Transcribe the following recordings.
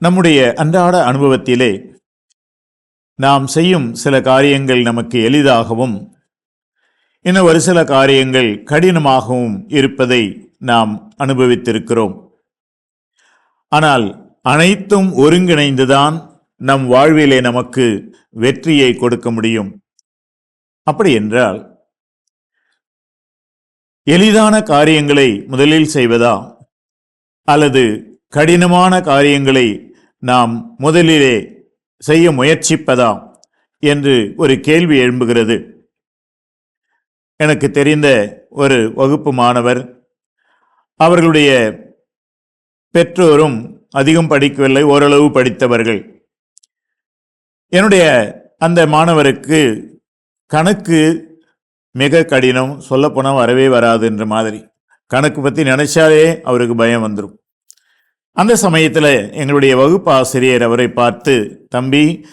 நம்முடைய அன்றாட அனுபவத்திலே நாம் செய்யும் சில காரியங்கள் நமக்கு எளிதாகவும் இன்னும் ஒரு சில காரியங்கள் கடினமாகவும் இருப்பதை நாம் அனுபவித்திருக்கிறோம். ஆனால் அனைத்தும் ஒருங்கிணைந்துதான் நம் வாழ்விலே நமக்கு வெற்றியை கொடுக்க முடியும். அப்படி என்றால் எளிதான காரியங்களை முதலில் செய்வதா அல்லது கடினமான காரியங்களை நாம் முதலிலே செய்ய முயற்சிப்பதா என்று ஒரு கேள்வி எழும்புகிறது. எனக்கு தெரிந்த ஒரு வகுப்பு மாணவர் அவர்களுடைய பெற்றோரும் அதிகம் படிக்கவில்லை ஓரளவு படித்தவர்கள். என்னுடைய அந்த மாணவருக்கு கணக்கு மிக கடினம் சொல்லப்போனால் வரவே வராது என்ற மாதிரி. கணக்கு பற்றி நினைச்சாலே அவருக்கு பயம் வந்துடும் அந்த சமயத்தில் எங்களுடைய வகுப்பு ஆசிரியர் அவரை பார்த்து தம்பி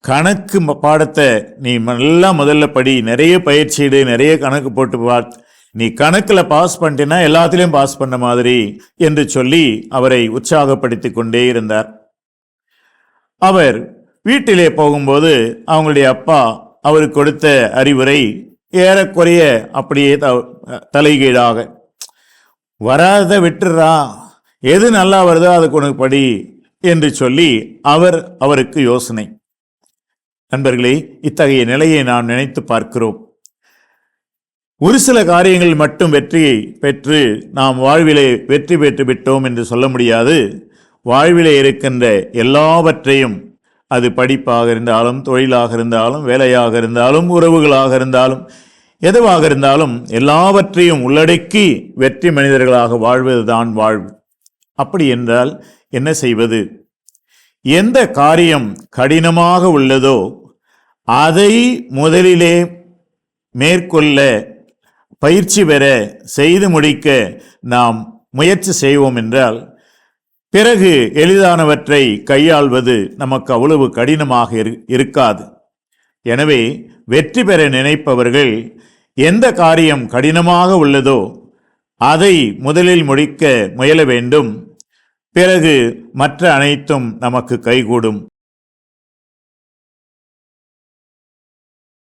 கணக்கு பாடத்தை நீ நல்லா முதல்ல படி. நிறைய பயிற்சியிடு நிறைய கணக்கு போட்டு பார்த்து நீ கணக்கில் பாஸ் பண்ணிட்டேன்னா எல்லாத்துலேயும் பாஸ் பண்ண மாதிரி என்று சொல்லி அவரை உற்சாகப்படுத்தி கொண்டே இருந்தார். அவர் வீட்டிலே போகும்போது அவங்களுடைய அப்பா அவருக்கு கொடுத்த அறிவுரை ஏறக்குறைய அப்படியே த- தலைகீழாக வராத விட்டுறா. எது நல்லா வருதோ அதுக்கு உனக்கு படி என்று சொல்லி அவர் அவருக்கு யோசனை. நண்பர்களே இத்தகைய நிலையை நாம் நினைத்து பார்க்கிறோம். ஒரு சில காரியங்கள் மட்டும் வெற்றியை பெற்று நாம் வாழ்விலே வெற்றி பெற்று விட்டோம் என்று சொல்ல முடியாது. வாழ்விலே இருக்கின்ற எல்லாவற்றையும் அது படிப்பாக இருந்தாலும் தொழிலாக இருந்தாலும் வேலையாக இருந்தாலும் உறவுகளாக இருந்தாலும் எதுவாக இருந்தாலும் எல்லாவற்றையும் உள்ளடக்கி வெற்றி மனிதர்களாக வாழ்வதுதான் வாழ்வு. அப்படி என்றால் என்ன செய்வது? எந்த காரியம் கடினமாக உள்ளதோ அதை முதலிலே மேற்கொள்ள பயிற்சி பெற செய்து முடிக்க நாம் முயற்சி செய்வோம் என்றால் பிறகு எளிதானவற்றை கையாள்வது நமக்கு அவ்வளவு கடினமாக இரு- இருக்காது. எனவே வெற்றி பெற நினைப்பவர்கள் எந்த காரியம் கடினமாக உள்ளதோ அதை முதலில் முடிக்க முயல வேண்டும். பிறகு மற்ற அனைத்தும் நமக்கு கைகூடும்.